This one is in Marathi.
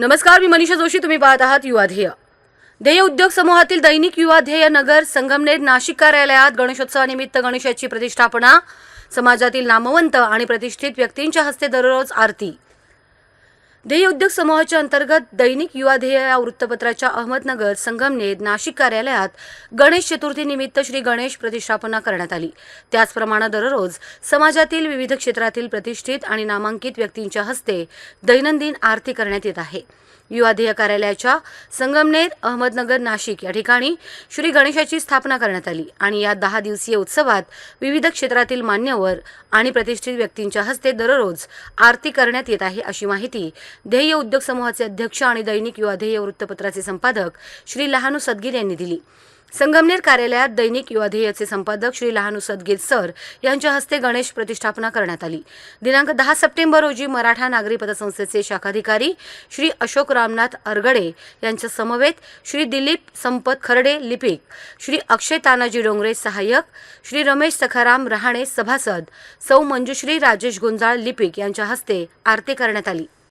नमस्कार मी मनीषा जोशी तुम्ही पाहत आहात युवा ध्येय. ध्येय उद्योग समूहातील दैनिक युवा ध्येय नगर संगमनेर नाशिक कार्यालयात गणेशोत्सवानिमित्त गणेशाची प्रतिष्ठापना. समाजातील नामवंत आणि प्रतिष्ठित व्यक्तींच्या हस्ते दररोज आरती. ध्येय उद्योग समूहाच्या अंतर्गत दैनिक युवा ध्येय या वृत्तपत्राच्या अहमदनगर संगमनेर नाशिक कार्यालयात गणेश चतुर्थीनिमित्त श्री गणेश प्रतिष्ठापना करण्यात आली. त्याचप्रमाणे दररोज समाजातील विविध क्षेत्रातील प्रतिष्ठित आणि नामांकित व्यक्तींच्या हस्ते दैनंदिन आरती करण्यात येत आहे. युवाधेय कार्यालयाच्या संगमनेर अहमदनगर नाशिक या ठिकाणी श्री गणेशाची स्थापना करण्यात आली आणि या दहा दिवसीय उत्सवात विविध क्षेत्रातील मान्यवर आणि प्रतिष्ठित व्यक्तींच्या हस्ते दररोज आरती करण्यात येत आहे अशी माहिती ध्येय उद्योग समूहाचे अध्यक्ष आणि दैनिक युवा ध्येय वृत्तपत्राचे संपादक श्री लहानू सदगीर यांनी दिली. संगमनेर कार्यालयात दैनिक युवा ध्येयचे संपादक श्री लहानू सदगीर सर यांच्या हस्ते गणेश प्रतिष्ठापना करण्यात आली. दिनांक दहा सप्टेंबर रोजी मराठा नागरी पतसंस्थेचे शाखाधिकारी श्री अशोक रामनाथ अरगडे यांच्या समवेत श्री दिलीप संपत खर्डे लिपिक श्री अक्षय तानाजी डोंगरे सहाय्यक श्री रमेश सखाराम रहाणे सभासद सौ मंजुश्री राजेश गुंजाळ लिपिक यांच्या हस्ते आरती करण्यात आली.